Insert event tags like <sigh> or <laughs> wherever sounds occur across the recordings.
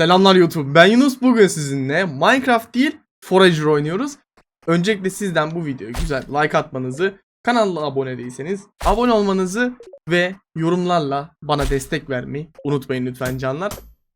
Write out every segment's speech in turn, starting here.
Selamlar YouTube. Ben Yunus. Bugün sizinle Minecraft değil Forager oynuyoruz. Öncelikle sizden bu videoya güzel like atmanızı, kanala abone değilseniz abone olmanızı ve yorumlarla bana destek vermeyi unutmayın lütfen canlar.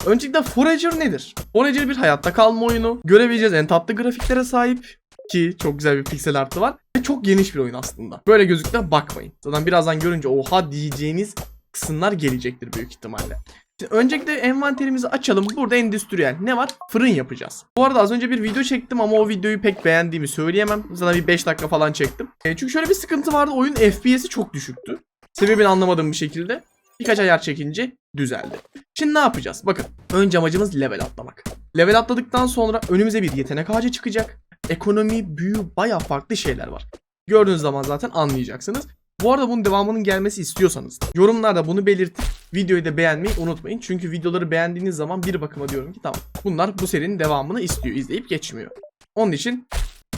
Öncelikle Forager nedir? Forager bir hayatta kalma oyunu. Görebileceğiz en tatlı grafiklere sahip ki çok güzel bir piksel artı var ve çok geniş bir oyun aslında. Böyle gözükte bakmayın. Zaten birazdan görünce oha diyeceğiniz kısımlar gelecektir büyük ihtimalle. Şimdi öncelikle envanterimizi açalım. Burada endüstriyel ne var? Fırın yapacağız. Bu arada az önce bir video çektim ama o videoyu pek beğendiğimi söyleyemem. Zaten bir 5 dakika falan çektim. E, çünkü şöyle bir sıkıntı vardı. Oyun FPS'i çok düşüktü. Sebebini anlamadığım bir şekilde. Birkaç ayar çekince düzeldi. Şimdi ne yapacağız? Bakın önce amacımız level atlamak. Level atladıktan sonra önümüze bir yetenek ağacı çıkacak. Ekonomi, büyü baya farklı şeyler var. Gördüğünüz zaman zaten anlayacaksınız. Bu arada bunun devamının gelmesi istiyorsanız da yorumlarda bunu belirtip videoyu da beğenmeyi unutmayın. Çünkü videoları beğendiğiniz zaman bir bakıma diyorum ki tamam bunlar bu serinin devamını istiyor izleyip geçmiyor. Onun için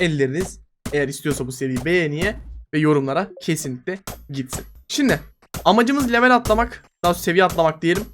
elleriniz eğer istiyorsa bu seriyi beğeniye ve yorumlara kesinlikle gitsin. Şimdi amacımız level atlamak daha seviye atlamak diyelim.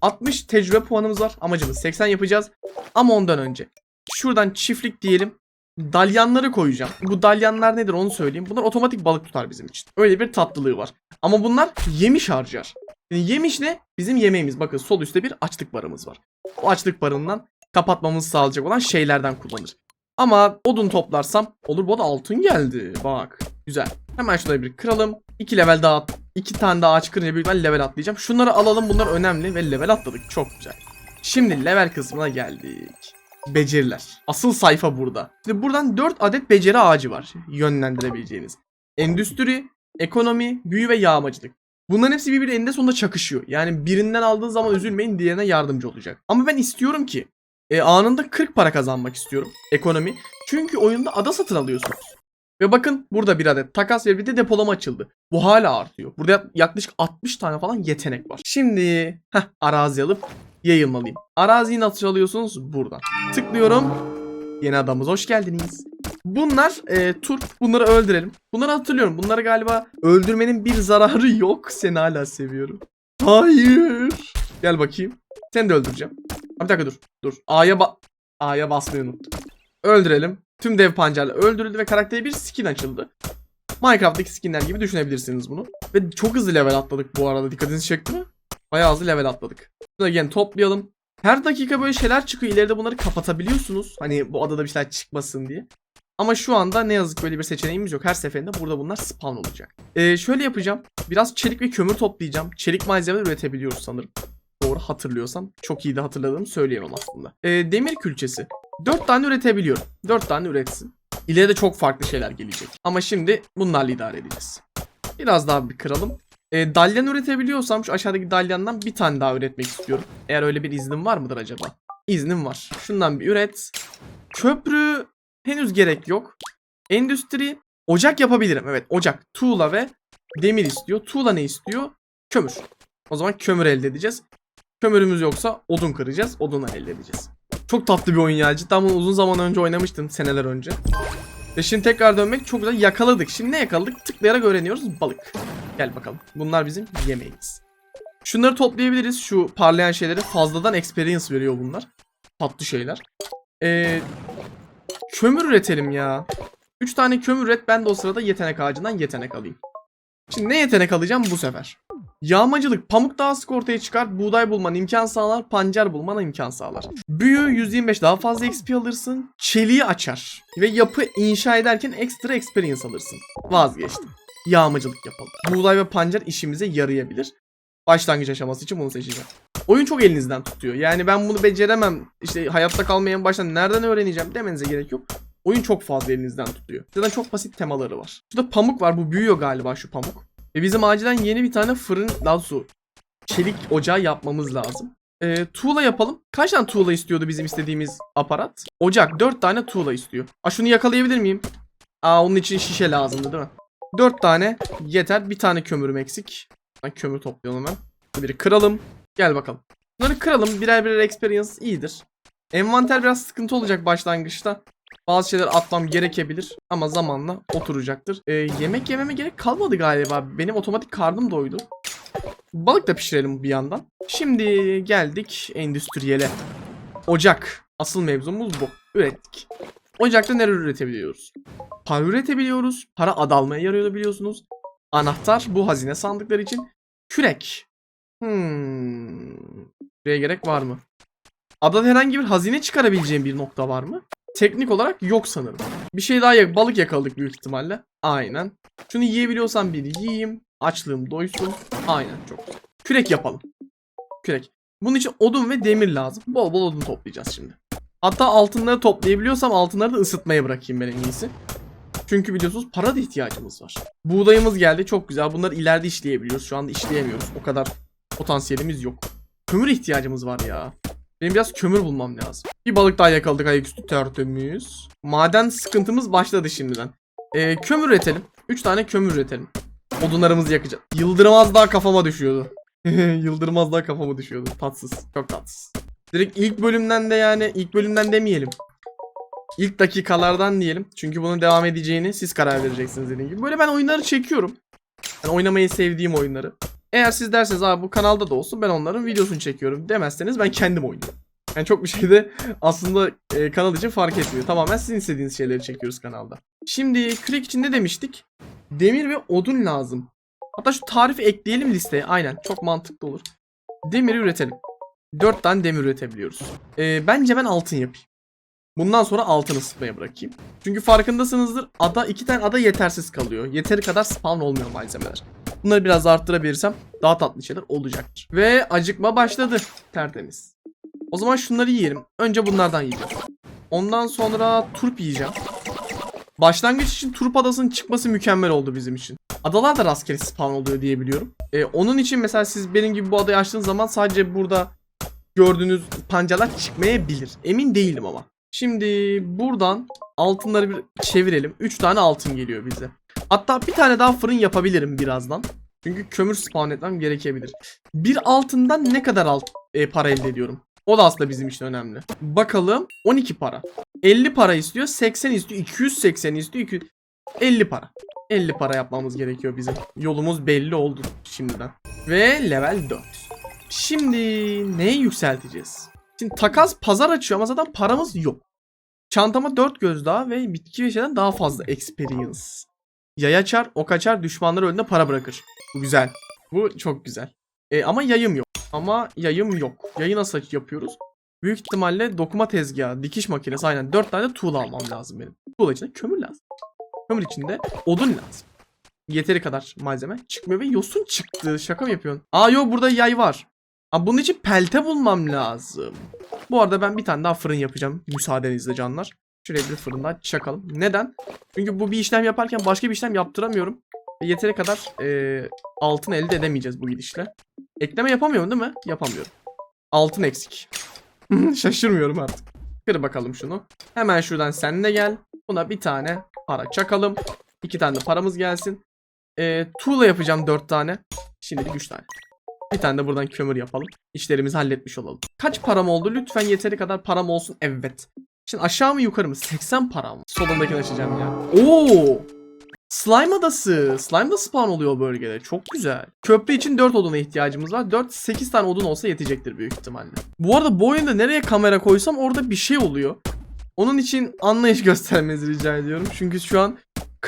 60 tecrübe puanımız var amacımız 80 yapacağız ama ondan önce şuradan çiftlik diyelim dalyanları koyacağım. Bu dalyanlar nedir onu söyleyeyim. Bunlar otomatik balık tutar bizim için. Öyle bir tatlılığı var. Ama bunlar yemiş harcar. Yani yemiş ne? Bizim yemeğimiz. Bakın sol üstte bir açlık barımız var. O açlık barından kapatmamızı sağlayacak olan şeylerden kullanır. Ama odun toplarsam olur bu da altın geldi. Bak. Güzel. Hemen şurayı bir kıralım. 2 level daha iki tane daha ağaç kırınca büyük level atlayacağım. Şunları alalım bunlar önemli ve level atladık. Çok güzel. Şimdi level kısmına geldik beceriler. Asıl sayfa burada. Şimdi buradan 4 adet beceri ağacı var yönlendirebileceğiniz. Endüstri, ekonomi, büyü ve yağmacılık. Bunların hepsi birbiri eninde sonunda çakışıyor. Yani birinden aldığın zaman üzülmeyin diğerine yardımcı olacak. Ama ben istiyorum ki e, anında 40 para kazanmak istiyorum ekonomi. Çünkü oyunda ada satın alıyorsunuz. Ve bakın burada bir adet takas ve bir de depolama açıldı. Bu hala artıyor. Burada yak- yaklaşık 60 tane falan yetenek var. Şimdi heh, arazi alıp yayılmalıyım. Araziyi nasıl alıyorsunuz? Buradan. Tıklıyorum. Yeni adamız hoş geldiniz. Bunlar e, tur. Bunları öldürelim. Bunları hatırlıyorum. Bunları galiba öldürmenin bir zararı yok. Seni hala seviyorum. Hayır. Gel bakayım. Seni de öldüreceğim. Bir dakika dur. Dur. A'ya ba A'ya basmayı unuttum. Öldürelim. Tüm dev pancarla öldürüldü ve karaktere bir skin açıldı. Minecraft'taki skinler gibi düşünebilirsiniz bunu. Ve çok hızlı level atladık bu arada. Dikkatinizi çekti mi? Bayağı hızlı level atladık. Şunu again toplayalım. Her dakika böyle şeyler çıkıyor. İleride bunları kapatabiliyorsunuz. Hani bu adada bir şeyler çıkmasın diye. Ama şu anda ne yazık böyle bir seçeneğimiz yok. Her seferinde burada bunlar spawn olacak. Ee, şöyle yapacağım. Biraz çelik ve kömür toplayacağım. Çelik malzemeler üretebiliyoruz sanırım. Doğru hatırlıyorsam. Çok iyi de hatırladığımı söyleyemem aslında. Ee, demir külçesi. 4 tane üretebiliyorum. 4 tane üretsin. İleride çok farklı şeyler gelecek. Ama şimdi bunlarla idare edeceğiz. Biraz daha bir kıralım. E, dalyan üretebiliyorsam şu aşağıdaki dalyandan bir tane daha üretmek istiyorum. Eğer öyle bir iznim var mıdır acaba? İznim var. Şundan bir üret. Köprü henüz gerek yok. Endüstri ocak yapabilirim. Evet ocak. Tuğla ve demir istiyor. Tuğla ne istiyor? Kömür. O zaman kömür elde edeceğiz. Kömürümüz yoksa odun kıracağız. Odunu elde edeceğiz. Çok tatlı bir oyun ya. Cidden bunu uzun zaman önce oynamıştım. Seneler önce. Ve şimdi tekrar dönmek çok güzel. Yakaladık. Şimdi ne yakaladık? Tıklayarak öğreniyoruz. Balık. Gel bakalım. Bunlar bizim yemeğimiz. Şunları toplayabiliriz. Şu parlayan şeyleri fazladan experience veriyor bunlar. Tatlı şeyler. Ee, kömür üretelim ya. 3 tane kömür üret. Ben de o sırada yetenek ağacından yetenek alayım. Şimdi ne yetenek alacağım bu sefer? Yağmacılık pamuk daha sık ortaya çıkar. Buğday bulman imkan sağlar. Pancar bulmana imkan sağlar. Büyü 125 daha fazla XP alırsın. Çeliği açar. Ve yapı inşa ederken ekstra experience alırsın. Vazgeçtim yağmacılık yapalım. Buğday ve pancar işimize yarayabilir. Başlangıç aşaması için bunu seçeceğim. Oyun çok elinizden tutuyor. Yani ben bunu beceremem. İşte hayatta kalmayan baştan nereden öğreneceğim demenize gerek yok. Oyun çok fazla elinizden tutuyor. Zaten çok basit temaları var. Şurada pamuk var. Bu büyüyor galiba şu pamuk. Ve bizim acilen yeni bir tane fırın, daha su çelik ocağı yapmamız lazım. Ee, tuğla yapalım. Kaç tane tuğla istiyordu bizim istediğimiz aparat? Ocak. 4 tane tuğla istiyor. Aa şunu yakalayabilir miyim? Aa onun için şişe lazımdı değil mi? 4 tane yeter. Bir tane kömürüm eksik. Ben kömür toplayalım hemen. Biri kıralım. Gel bakalım. Bunları kıralım. Birer birer experience iyidir. Envanter biraz sıkıntı olacak başlangıçta. Bazı şeyler atmam gerekebilir ama zamanla oturacaktır. Ee, yemek yememe gerek kalmadı galiba. Benim otomatik karnım doydu. Balık da pişirelim bir yandan. Şimdi geldik endüstriyele. ocak. Asıl mevzumuz bu. Ürettik. Ocakta neler üretebiliyoruz? Para üretebiliyoruz. Para adalmaya yarıyor biliyorsunuz. Anahtar bu hazine sandıkları için. Kürek. Hmm. Buraya gerek var mı? Adada herhangi bir hazine çıkarabileceğim bir nokta var mı? Teknik olarak yok sanırım. Bir şey daha yak balık yakaladık büyük ihtimalle. Aynen. Şunu yiyebiliyorsam bir yiyeyim. Açlığım doysun. Aynen çok. Kürek yapalım. Kürek. Bunun için odun ve demir lazım. Bol bol odun toplayacağız şimdi. Hatta altınları toplayabiliyorsam altınları da ısıtmaya bırakayım ben en iyisi. Çünkü biliyorsunuz para da ihtiyacımız var. Buğdayımız geldi çok güzel. Bunları ileride işleyebiliyoruz. Şu anda işleyemiyoruz. O kadar potansiyelimiz yok. Kömür ihtiyacımız var ya. Benim biraz kömür bulmam lazım. Bir balık daha yakaladık ayaküstü tertemiz. Maden sıkıntımız başladı şimdiden. Ee, kömür üretelim. 3 tane kömür üretelim. Odunlarımızı yakacağız. Yıldırmaz daha kafama düşüyordu. <laughs> Yıldırmaz daha kafama düşüyordu. Tatsız. Çok tatsız. Direkt ilk bölümden de yani ilk bölümden demeyelim. İlk dakikalardan diyelim. Çünkü bunun devam edeceğini siz karar vereceksiniz dediğim gibi. Böyle ben oyunları çekiyorum. Yani oynamayı sevdiğim oyunları. Eğer siz derseniz abi bu kanalda da olsun ben onların videosunu çekiyorum demezseniz ben kendim oynuyorum. Yani çok bir şey de aslında e, kanal için fark etmiyor. Tamamen sizin istediğiniz şeyleri çekiyoruz kanalda. Şimdi Crack için ne demiştik? Demir ve odun lazım. Hatta şu tarifi ekleyelim listeye. Aynen çok mantıklı olur. Demiri üretelim. 4 tane demir üretebiliyoruz. E, bence ben altın yapayım. Bundan sonra altın ısıtmaya bırakayım. Çünkü farkındasınızdır ada iki tane ada yetersiz kalıyor. Yeteri kadar spawn olmuyor malzemeler. Bunları biraz arttırabilirsem daha tatlı şeyler olacaktır. Ve acıkma başladı. Tertemiz. O zaman şunları yiyelim. Önce bunlardan yiyeceğim. Ondan sonra turp yiyeceğim. Başlangıç için turp adasının çıkması mükemmel oldu bizim için. Adalar da rastgele spawn oluyor diye biliyorum. Ee, onun için mesela siz benim gibi bu adayı açtığınız zaman sadece burada gördüğünüz pancalar çıkmayabilir. Emin değilim ama. Şimdi buradan altınları bir çevirelim. 3 tane altın geliyor bize. Hatta bir tane daha fırın yapabilirim birazdan. Çünkü kömür spawn etmem gerekebilir. Bir altından ne kadar alt, e, para elde ediyorum? O da aslında bizim için önemli. Bakalım 12 para. 50 para istiyor, 80 istiyor, 280 istiyor, 200... 50 para. 50 para yapmamız gerekiyor bizim. Yolumuz belli oldu şimdiden. Ve level 4. Şimdi neyi yükselteceğiz? Şimdi takas pazar açıyor ama zaten paramız yok. Çantama 4 göz daha ve bitki ve şeyden daha fazla experience. Yay açar, ok açar, düşmanları önüne para bırakır. Bu güzel. Bu çok güzel. E, ama yayım yok. Ama yayım yok. Yayı nasıl yapıyoruz? Büyük ihtimalle dokuma tezgahı, dikiş makinesi aynen 4 tane tuğla almam lazım benim. Tuğla içinde kömür lazım. Kömür içinde odun lazım. Yeteri kadar malzeme çıkmıyor ve yosun çıktı. Şaka mı yapıyorsun? Aa yok burada yay var. Aa, bunun için pelte bulmam lazım. Bu arada ben bir tane daha fırın yapacağım. Müsaadenizle canlar. Şuraya bir fırın daha çakalım. Neden? Çünkü bu bir işlem yaparken başka bir işlem yaptıramıyorum. Yeteri kadar e, altın elde edemeyeceğiz bu gidişle. Ekleme yapamıyorum değil mi? Yapamıyorum. Altın eksik. <laughs> Şaşırmıyorum artık. Kır bakalım şunu. Hemen şuradan sen de gel. Buna bir tane para çakalım. İki tane de paramız gelsin. E, tuğla yapacağım dört tane. Şimdilik üç tane. Bir tane de buradan kömür yapalım. İşlerimizi halletmiş olalım. Kaç param oldu? Lütfen yeteri kadar param olsun. Evet. Şimdi aşağı mı yukarı mı? 80 param. Solundakini açacağım ya. Oo! Slime adası. Slime da spawn oluyor bölgede. Çok güzel. Köprü için 4 oduna ihtiyacımız var. 4 8 tane odun olsa yetecektir büyük ihtimalle. Bu arada bu oyunda nereye kamera koysam orada bir şey oluyor. Onun için anlayış <laughs> göstermenizi rica ediyorum. Çünkü şu an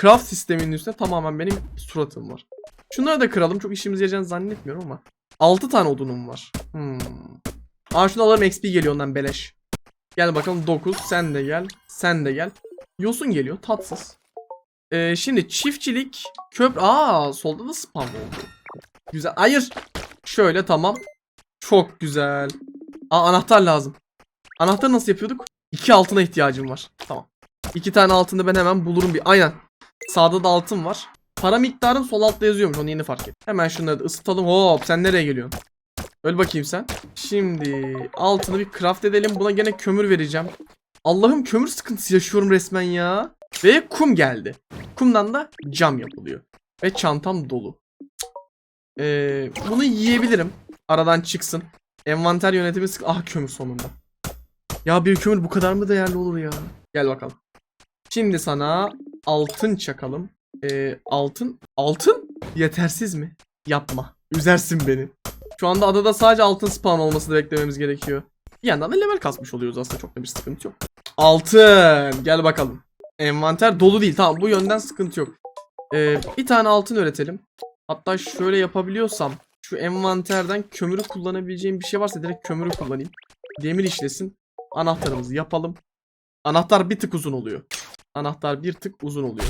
craft sisteminin üstünde tamamen benim suratım var. Şunları da kıralım. Çok işimize yarayacağını zannetmiyorum ama. 6 tane odunum var. Hmm. Aa şunu alalım XP geliyor ondan beleş. Gel bakalım 9 sen de gel. Sen de gel. Yosun geliyor tatsız. Ee, şimdi çiftçilik köprü. Aa solda da spam oldu. Güzel. Hayır. Şöyle tamam. Çok güzel. Aa anahtar lazım. Anahtar nasıl yapıyorduk? İki altına ihtiyacım var. Tamam. İki tane altını ben hemen bulurum bir. Aynen. Sağda da altın var. Para miktarım sol altta yazıyormuş. Onu yeni fark ettim. Hemen şunları ısıtalım. Hop sen nereye geliyorsun? Öl bakayım sen. Şimdi altını bir craft edelim. Buna gene kömür vereceğim. Allah'ım kömür sıkıntısı yaşıyorum resmen ya. Ve kum geldi. Kumdan da cam yapılıyor. Ve çantam dolu. Ee, bunu yiyebilirim. Aradan çıksın. Envanter yönetimi sık... Ah kömür sonunda. Ya bir kömür bu kadar mı değerli olur ya? Gel bakalım. Şimdi sana altın çakalım. Ee, altın. Altın? Yetersiz mi? Yapma. Üzersin beni. Şu anda adada sadece altın spawn olmasını beklememiz gerekiyor. Bir yandan da level kasmış oluyoruz aslında çok da bir sıkıntı yok. Altın. Gel bakalım. Envanter dolu değil. Tamam bu yönden sıkıntı yok. Ee, bir tane altın üretelim. Hatta şöyle yapabiliyorsam şu envanterden kömürü kullanabileceğim bir şey varsa direkt kömürü kullanayım. Demir işlesin. Anahtarımızı yapalım. Anahtar bir tık uzun oluyor. Anahtar bir tık uzun oluyor.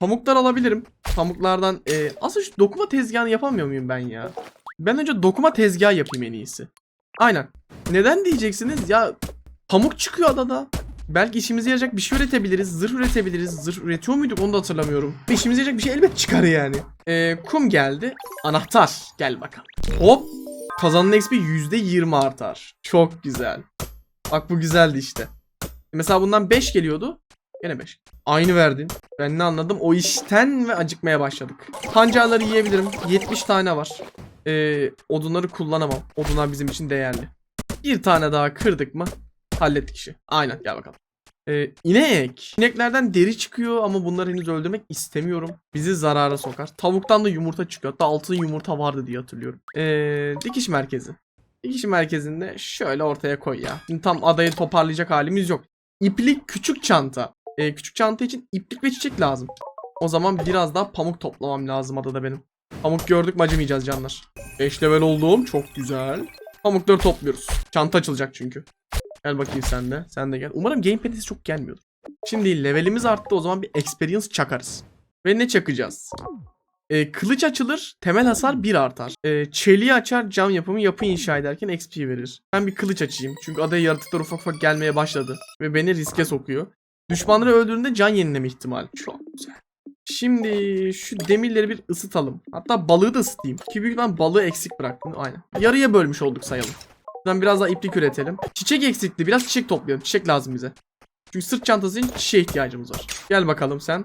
Pamuklar alabilirim. Pamuklardan e, aslında şu dokuma tezgahını yapamıyor muyum ben ya? Ben önce dokuma tezgahı yapayım en iyisi. Aynen. Neden diyeceksiniz? Ya pamuk çıkıyor adada. Belki işimize yarayacak bir şey üretebiliriz. Zırh üretebiliriz. Zırh üretiyor muyduk onu da hatırlamıyorum. İşimize yarayacak bir şey elbet çıkar yani. Ee, kum geldi. Anahtar. Gel bakalım. Hop. Kazanın XP %20 artar. Çok güzel. Bak bu güzeldi işte. Mesela bundan 5 geliyordu. Gene 5. Aynı verdin. Ben ne anladım? O işten ve acıkmaya başladık. Pancarları yiyebilirim. 70 tane var. Ee, odunları kullanamam. Odunlar bizim için değerli. Bir tane daha kırdık mı hallettik işi. Aynen gel bakalım. Ee, inek. İneklerden deri çıkıyor ama bunları henüz öldürmek istemiyorum. Bizi zarara sokar. Tavuktan da yumurta çıkıyor. Hatta altın yumurta vardı diye hatırlıyorum. Ee, dikiş merkezi. Dikiş merkezinde şöyle ortaya koy ya. Şimdi tam adayı toparlayacak halimiz yok. İplik küçük çanta. Ee, küçük çanta için iplik ve çiçek lazım. O zaman biraz daha pamuk toplamam lazım adada benim. Pamuk gördük mü acımayacağız canlar. 5 level oldum. Çok güzel. Pamukları topluyoruz. Çanta açılacak çünkü. Gel bakayım sen de. Sen de gel. Umarım gamepad'isi çok gelmiyordur. Şimdi levelimiz arttı. O zaman bir experience çakarız. Ve ne çakacağız? Ee, kılıç açılır. Temel hasar 1 artar. Ee, çeliği açar. Cam yapımı yapı inşa ederken XP verir. Ben bir kılıç açayım. Çünkü adaya yaratıklar ufak ufak gelmeye başladı. Ve beni riske sokuyor. Düşmanları öldüğünde can yenileme ihtimali. Çok güzel. Şimdi şu demirleri bir ısıtalım. Hatta balığı da ısıtayım. Ki büyük ben balığı eksik bıraktım. Aynen. Yarıya bölmüş olduk sayalım. Buradan biraz daha iplik üretelim. Çiçek eksikti. Biraz çiçek toplayalım. Çiçek lazım bize. Çünkü sırt çantası için çiçeğe ihtiyacımız var. Gel bakalım sen.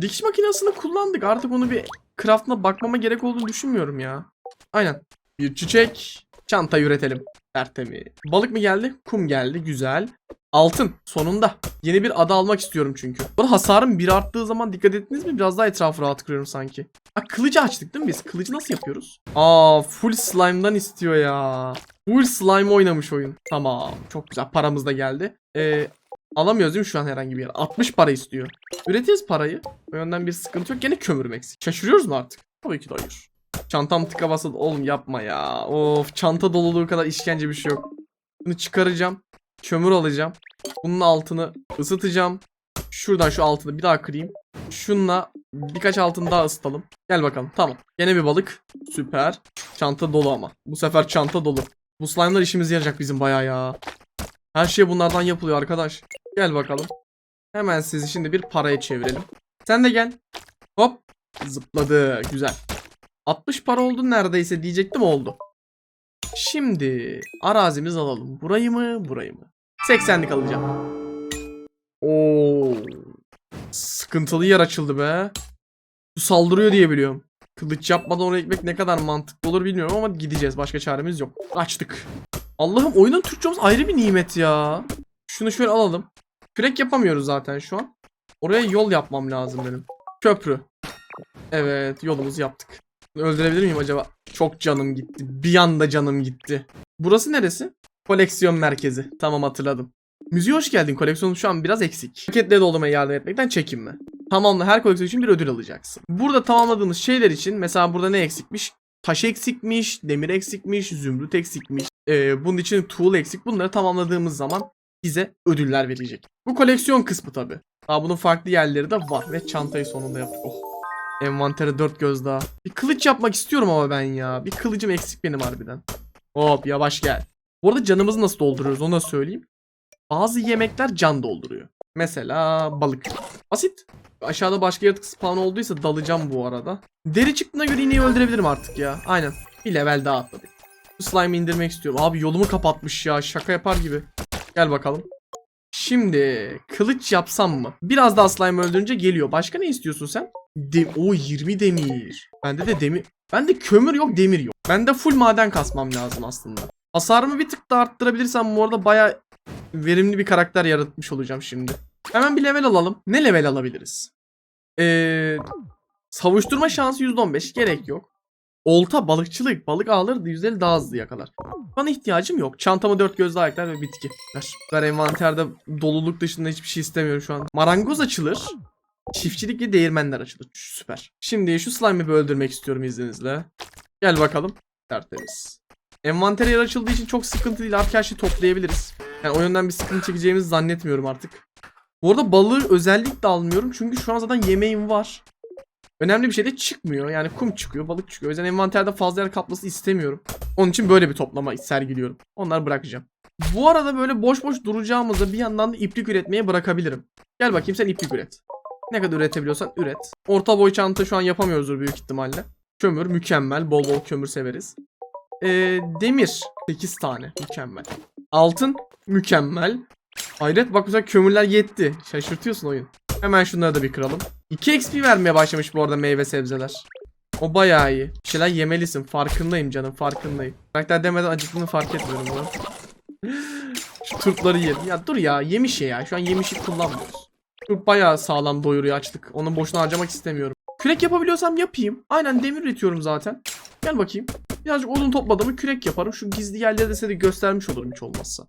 Dikiş makinesini kullandık. Artık onu bir craftına bakmama gerek olduğunu düşünmüyorum ya. Aynen. Bir çiçek. Çanta üretelim. Tertemiz. Balık mı geldi? Kum geldi. Güzel. Altın. Sonunda. Yeni bir ada almak istiyorum çünkü. Bu hasarım bir arttığı zaman dikkat ettiniz mi? Biraz daha etrafı rahat kırıyorum sanki. Ha kılıcı açtık değil mi biz? Kılıcı nasıl yapıyoruz? Aa full slime'dan istiyor ya. Full slime oynamış oyun. Tamam. Çok güzel. Paramız da geldi. Ee, alamıyoruz değil mi şu an herhangi bir yer? 60 para istiyor. Üretiriz parayı. O yönden bir sıkıntı yok. Gene kömürüm eksik. Şaşırıyoruz mu artık? Tabii ki de hayır. Çantam tıka basa oğlum yapma ya. Of çanta doluluğu kadar işkence bir şey yok. Bunu çıkaracağım. Kömür alacağım. Bunun altını ısıtacağım. Şuradan şu altını bir daha kırayım. Şunla birkaç altın daha ısıtalım. Gel bakalım. Tamam. Gene bir balık. Süper. Çanta dolu ama. Bu sefer çanta dolu. Bu slime'lar işimize yarayacak bizim bayağı ya. Her şey bunlardan yapılıyor arkadaş. Gel bakalım. Hemen sizi şimdi bir paraya çevirelim. Sen de gel. Hop. Zıpladı. Güzel. 60 para oldu neredeyse diyecektim oldu. Şimdi arazimiz alalım. Burayı mı burayı mı? 80'lik alacağım. Oo. Sıkıntılı yer açıldı be. Bu saldırıyor diye biliyorum. Kılıç yapmadan oraya gitmek ne kadar mantıklı olur bilmiyorum ama gideceğiz. Başka çaremiz yok. Açtık. Allah'ım oyunun Türkçemiz ayrı bir nimet ya. Şunu şöyle alalım. Kürek yapamıyoruz zaten şu an. Oraya yol yapmam lazım benim. Köprü. Evet yolumuzu yaptık. Öldürebilir miyim acaba? Çok canım gitti. Bir anda canım gitti. Burası neresi? Koleksiyon merkezi. Tamam hatırladım. Müziğe hoş geldin. Koleksiyonun şu an biraz eksik. Paketle doldurmaya yardım etmekten çekinme. Tamamla her koleksiyon için bir ödül alacaksın. Burada tamamladığımız şeyler için mesela burada ne eksikmiş? Taş eksikmiş, demir eksikmiş, zümrüt eksikmiş. Ee, bunun için tool eksik. Bunları tamamladığımız zaman bize ödüller verecek. Bu koleksiyon kısmı tabi. Daha bunun farklı yerleri de var ve çantayı sonunda yaptık. Oh. Envantere dört göz daha. Bir kılıç yapmak istiyorum ama ben ya. Bir kılıcım eksik benim harbiden. Hop yavaş gel. Bu arada canımızı nasıl dolduruyoruz onu da söyleyeyim. Bazı yemekler can dolduruyor. Mesela balık. Basit. Aşağıda başka yaratık spawn olduysa dalacağım bu arada. Deri çıktığına göre ineği öldürebilirim artık ya. Aynen. Bir level daha atladık. Bu slime'ı indirmek istiyorum. Abi yolumu kapatmış ya. Şaka yapar gibi. Gel bakalım. Şimdi kılıç yapsam mı? Biraz daha slime öldürünce geliyor. Başka ne istiyorsun sen? De o 20 demir. Bende de demir. Bende kömür yok, demir yok. Bende full maden kasmam lazım aslında. Hasarımı bir tık da arttırabilirsem bu arada baya verimli bir karakter yaratmış olacağım şimdi. Hemen bir level alalım. Ne level alabiliriz? Ee, savuşturma şansı %15 gerek yok. Olta, balıkçılık, balık ağları da yüzleri daha hızlı yakalar. Bana ihtiyacım yok. Çantama dört gözlü ayaklar ve bitki. Ver. Envanterde doluluk dışında hiçbir şey istemiyorum şu an. Marangoz açılır. Çiftçilik ve değirmenler açılır. Süper. Şimdi şu slime'ı öldürmek istiyorum izninizle. Gel bakalım. Tertemiz. Envantere yer açıldığı için çok sıkıntı değil. Artık her şeyi toplayabiliriz. Yani o yönden bir sıkıntı çekeceğimizi zannetmiyorum artık. Bu arada balığı özellikle almıyorum. Çünkü şu an zaten yemeğim var. Önemli bir şey de çıkmıyor. Yani kum çıkıyor, balık çıkıyor. O yüzden envanterde fazla yer kaplası istemiyorum. Onun için böyle bir toplama sergiliyorum. Onları bırakacağım. Bu arada böyle boş boş duracağımızda bir yandan da iplik üretmeye bırakabilirim. Gel bakayım sen iplik üret. Ne kadar üretebiliyorsan üret. Orta boy çanta şu an yapamıyoruzdur büyük ihtimalle. Kömür mükemmel. Bol bol kömür severiz. Ee, demir 8 tane mükemmel. Altın mükemmel. Hayret bak mesela kömürler yetti. Şaşırtıyorsun oyun. Hemen şunları da bir kıralım. 2 XP vermeye başlamış bu arada meyve sebzeler. O bayağı iyi. Bir şeyler yemelisin. Farkındayım canım farkındayım. Karakter demeden acıktığını fark etmiyorum bunu. <laughs> Şu turpları yiyelim. Ya dur ya yemiş ya. Şu an yemişi kullanmıyoruz. Turp bayağı sağlam doyuruyor açlık. Onu boşuna harcamak istemiyorum. Kürek yapabiliyorsam yapayım. Aynen demir üretiyorum zaten. Gel bakayım. Birazcık odun topladığımı kürek yaparım. Şu gizli yerleri de size de göstermiş olurum hiç olmazsa.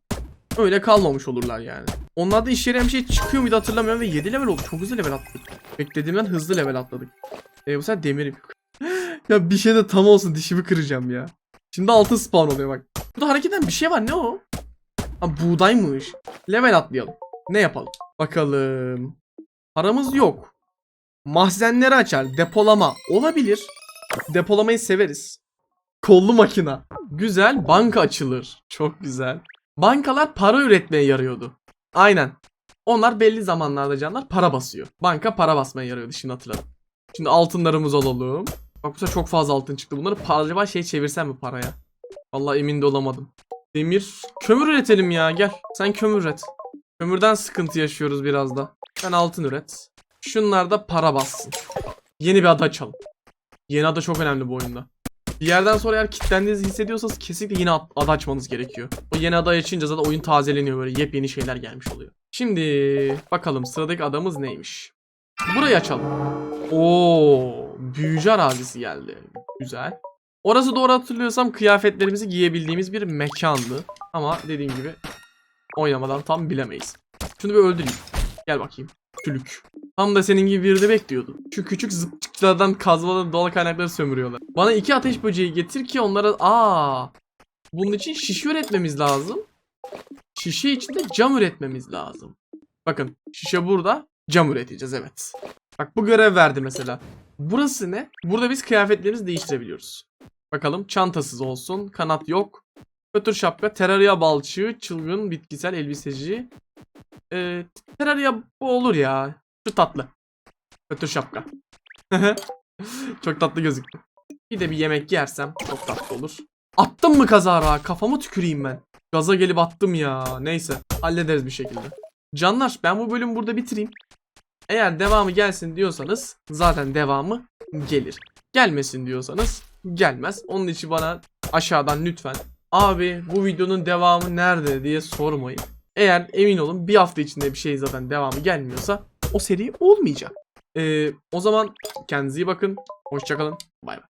Öyle kalmamış olurlar yani. Onlarda iş yeri bir şey çıkıyor muydu hatırlamıyorum ve 7 level oldu. Çok hızlı level atladık. Beklediğimden hızlı level atladık. E bu sefer demir <laughs> ya bir şey de tam olsun dişimi kıracağım ya. Şimdi altın spawn oluyor bak. Burada hareket eden bir şey var ne o? Ha buğdaymış. Level atlayalım. Ne yapalım? Bakalım. Paramız yok. Mahzenleri açar. Depolama. Olabilir. Depolamayı severiz. Kollu makina. Güzel. Banka açılır. Çok güzel. Bankalar para üretmeye yarıyordu. Aynen. Onlar belli zamanlarda canlar para basıyor. Banka para basmaya yarıyordu şimdi hatırladım. Şimdi altınlarımız alalım. Bak bu çok fazla altın çıktı. Bunları acaba şey çevirsem mi paraya? Vallahi emin de olamadım. Demir. Kömür üretelim ya gel. Sen kömür üret. Kömürden sıkıntı yaşıyoruz biraz da. Sen altın üret. Şunlar da para bassın. Yeni bir ada açalım. Yeni ada çok önemli bu oyunda. Bir yerden sonra eğer kilitlendiğinizi hissediyorsanız kesinlikle ad- ada açmanız gerekiyor. O yeni ada açınca zaten oyun tazeleniyor böyle yepyeni şeyler gelmiş oluyor. Şimdi bakalım sıradaki adamız neymiş? Burayı açalım. Oo, büyücü arazisi geldi. Güzel. Orası doğru hatırlıyorsam kıyafetlerimizi giyebildiğimiz bir mekandı. Ama dediğim gibi oynamadan tam bilemeyiz. Şunu bir öldüreyim. Gel bakayım. Tülük. Tam da senin gibi birini bekliyordu. Şu küçük zıpçıklardan kazmadan doğal kaynakları sömürüyorlar. Bana iki ateş böceği getir ki onlara... Aa, Bunun için şişe üretmemiz lazım. Şişe için de cam üretmemiz lazım. Bakın şişe burada. Cam üreteceğiz evet. Bak bu görev verdi mesela. Burası ne? Burada biz kıyafetlerimizi değiştirebiliyoruz. Bakalım çantasız olsun. Kanat yok. Kötür şapka. Terraria balçığı. Çılgın bitkisel elbiseci. Ee, terraria bu olur ya. Şu tatlı. Kötür şapka. <laughs> çok tatlı gözüktü. Bir de bir yemek yersem çok tatlı olur. Attım mı kazara? Kafamı tüküreyim ben. Gaza gelip attım ya. Neyse. Hallederiz bir şekilde. Canlar ben bu bölümü burada bitireyim. Eğer devamı gelsin diyorsanız zaten devamı gelir. Gelmesin diyorsanız gelmez. Onun için bana aşağıdan lütfen abi bu videonun devamı nerede diye sormayın. Eğer emin olun bir hafta içinde bir şey zaten devamı gelmiyorsa o seri olmayacak. Ee, o zaman kendinize iyi bakın. Hoşçakalın. Bay bay.